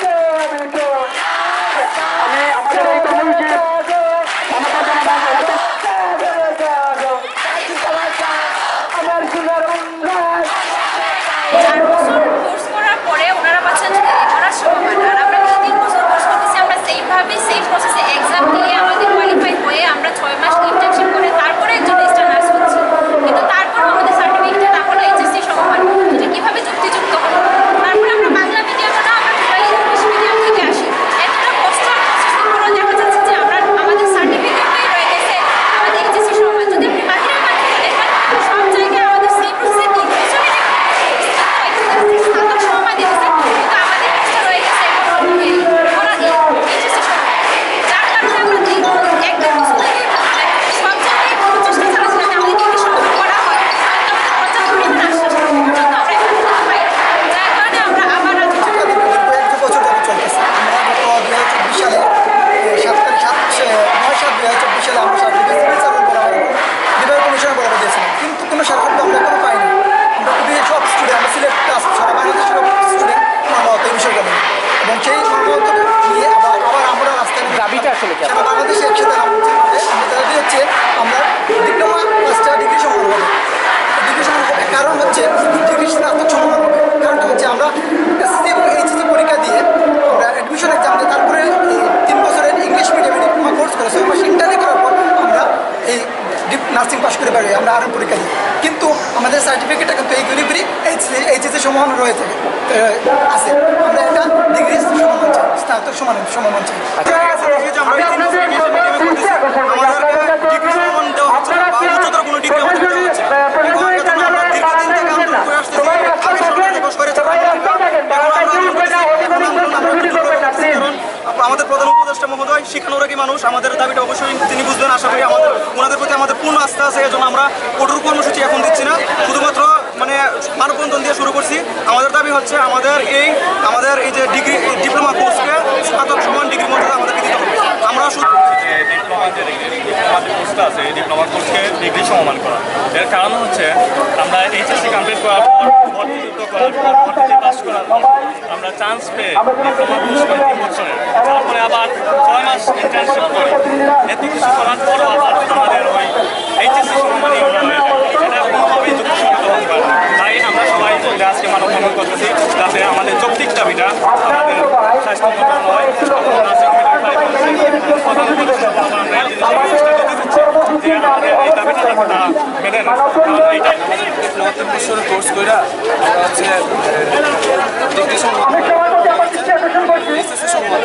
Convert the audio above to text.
Good job, আসলে কি? সারা বাংলাদেশে একসাথে হচ্ছে? আমরা ডিপ্লোমা ক্লাসটা ডিগ্রি সমান হবে ডিগ্রি সমান হবে কারণ হচ্ছে ডিগ্রি স্নাতক সমান হবে। কারণটা হচ্ছে আমরা এসএসসি এবং এইচএসসি পরীক্ষা দিয়ে আমরা অ্যাডমিশন এক্সাম দিয়ে তারপরে এই তিন বছরের ইংলিশ মিডিয়ামে ডিপ্লোমা কোর্স করে ছয় মাস ইন্টারনে করার পর আমরা এই নার্সিং পাস করে পারি আমরা আরও পরীক্ষা দিই। কিন্তু আমাদের সার্টিফিকেটটা কিন্তু এই গুলিগুলি এইচএসসি এইচএসসি সমান রয়ে থাকে আছে। আমরা এটা ডিগ্রি সমান চাই স্নাতক সমান সমান চাই আমি আপনাদের আমাদের ডিগ্রি সমান দেওয়া হচ্ছে না বা উচ্চতর কোনো ডিগ্রি আমাদের দেওয়া হচ্ছে না এবং এটা আমরা দীর্ঘদিন থেকে আন্দোলন করে আসতেছি আগে সরকার দিবস করেছে এখন আমরা আন্দোলন করতেছি এখন আন্দোলন আমরা তীব্র করতেছি কারণ আমাদের মহোদয়, শিক্ষানুরাগী মানুষ, আমাদের দাবিটা অবশ্যই তিনি বুঝবেন, আশা করি আমাদের, ওনাদের প্রতি আমাদের পূর্ণ আস্থা আছে, এজন্য আমরা কঠোর কর্মসূচি এখন দিচ্ছি না। শুধুমাত্র মানে মানববন্ধন দিয়ে শুরু করছি। আমাদের দাবি হচ্ছে, আমাদের এই আমাদের এই যে ডিগ্রি, ডিপ্লোমা কোর্সকে স্নাতক সমান ডিগ্রির মধ্যে আমাদেরকে দিতে হবে আমরা শুধু যে ডিপ্লোমা যে ডিগ্রি ডিপ্লোমা যে কোর্সটা আছে এই ডিপ্লোমা কোর্সকে ডিগ্রি সমমান করা এর কারণ হচ্ছে আমরা এইচএসসি কমপ্লিট করার পর, ভর্তিযুক্ত করার পর, ভর্তিতে পাস করার পর আমরা চান্স পেয়ে ডিপ্লোমা কোর্স করি তিন বছরে। তারপরে আবার ছয় মাস ইন্টার্নশিপ করি। এত কিছু করার পরও আবার আমাদের ওই এইচএসসি সমমানই আমরা হয়ে যায় এটা কোনোভাবেই যুক্তিসঙ্গত হতে পারে না। তাই আমরা সবাই মিলে আজকে মানববন্ধন করতেছি যাতে আমাদের যৌক্তিক দাবিটা আমাদের স্বাস্থ্য মন্ত্রণালয় এবং নার্সিং মিডওয়াইফারি প্রধান উপদেষ্টা মহোদয় আমরা এই জিনিসটা দিতে চাচ্ছি যে আমাদের এই দাবিটা যাতে তারা মেনে নেয় ডিপ্লোমা কোর্স কইরা হচ্ছে ডিগ্রি এসএসসি সবার